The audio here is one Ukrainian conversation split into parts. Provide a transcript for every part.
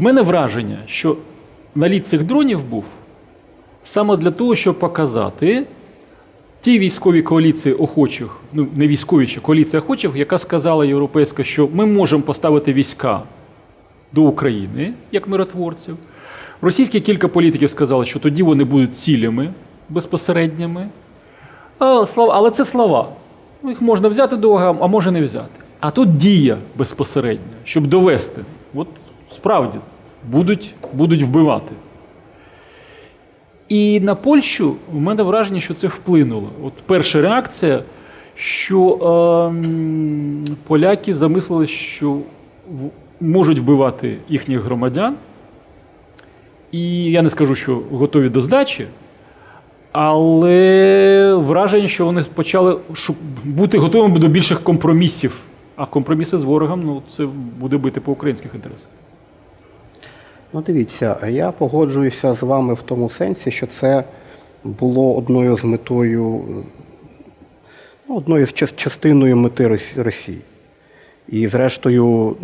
В мене враження, що наліт цих дронів був саме для того, щоб показати ті військові коаліції охочих, ну не військові чи коаліція охочих, яка сказала європейська, що ми можемо поставити війська до України як миротворців. Російські кілька політиків сказали, що тоді вони будуть цілями безпосередніми. Але це слова. Ну, Їх можна взяти до уваги, а може не взяти. А тут дія безпосередня, щоб довести. От справді будуть, будуть вбивати. І на Польщу в мене враження, що це вплинуло. От перша реакція, що ем, поляки замислили, що можуть вбивати їхніх громадян. І я не скажу, що готові до здачі, але враження, що вони почали бути готовими до більших компромісів. А компроміси з ворогом ну, це буде бити по українських інтересах. Ну, дивіться, я погоджуюся з вами в тому сенсі, що це було одною з метою, ну, одною з частиною мети Росії. І, зрештою,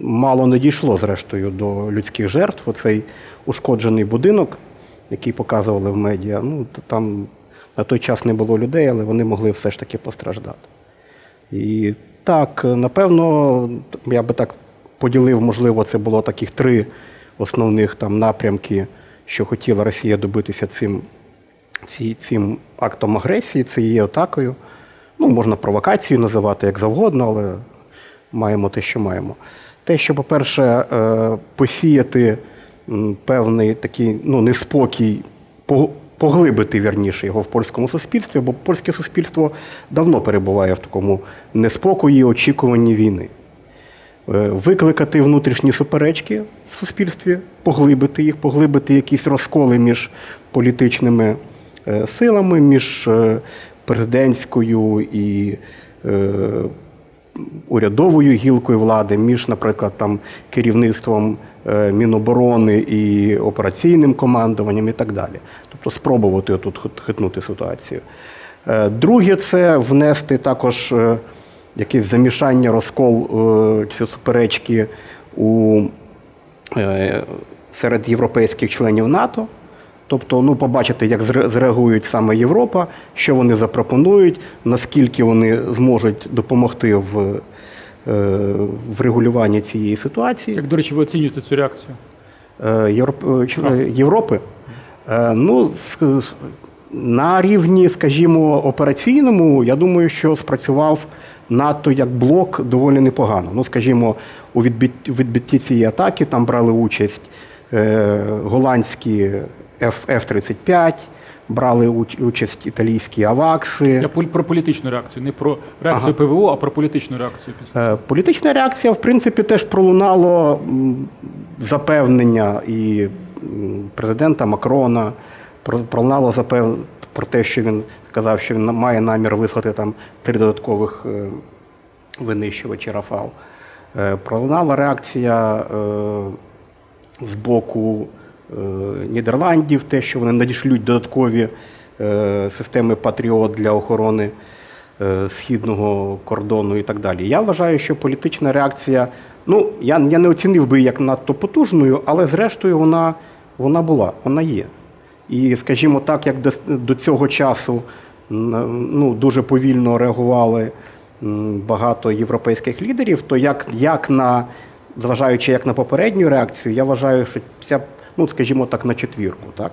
мало не дійшло зрештою до людських жертв. Оцей ушкоджений будинок, який показували в медіа, ну там на той час не було людей, але вони могли все ж таки постраждати. І так, напевно, я би так поділив, можливо, це було таких три основних там напрямки, що хотіла Росія добитися цим, цим актом агресії, це є атакою. Ну, можна провокацією називати як завгодно, але маємо те, що маємо. Те, що, по-перше, е, посіяти певний такий ну, неспокій, по- поглибити вірніше його в польському суспільстві, бо польське суспільство давно перебуває в такому неспокої, очікуванні війни. Е, Викликати внутрішні суперечки в суспільстві, поглибити їх, поглибити якісь розколи між політичними е, силами, між е, президентською і урядовою гілкою влади, між, наприклад, там керівництвом Міноборони і операційним командуванням і так далі. Тобто спробувати тут хитнути ситуацію. Друге, це внести також якесь замішання, розкол е, чи суперечки у, е, серед європейських членів НАТО. Тобто, ну, побачити, як зреагують саме Європа, що вони запропонують, наскільки вони зможуть допомогти в, е, в регулюванні цієї ситуації. Як, до речі, ви оцінюєте цю реакцію? Європ- Європи. Ну, на рівні, скажімо, операційному, я думаю, що спрацював НАТО як блок доволі непогано. Ну, скажімо, у відбитті, відбитті цієї атаки там брали участь е, голландські F- F-35, брали участь італійські авакси. Я про політичну реакцію, не про реакцію Ага. ПВО, а про політичну реакцію після. Е, Політична реакція, в принципі, теж пролунало запевнення і президента Макрона, пролунало. Про те, що він сказав, що він має намір вислати там три додаткових е, винищувачі Рафал. Е, Пролунала реакція е, з боку Нідерландів, те, що вони надішлють додаткові системи Патріот для охорони східного кордону і так далі. Я вважаю, що політична реакція, ну я, я не оцінив би як надто потужною, але зрештою вона, вона була, вона є. І, скажімо так, як до, цього часу ну, дуже повільно реагували багато європейських лідерів, то як, як на, зважаючи як на попередню реакцію, я вважаю, що ця, ну, скажімо так, на четвірку. Так?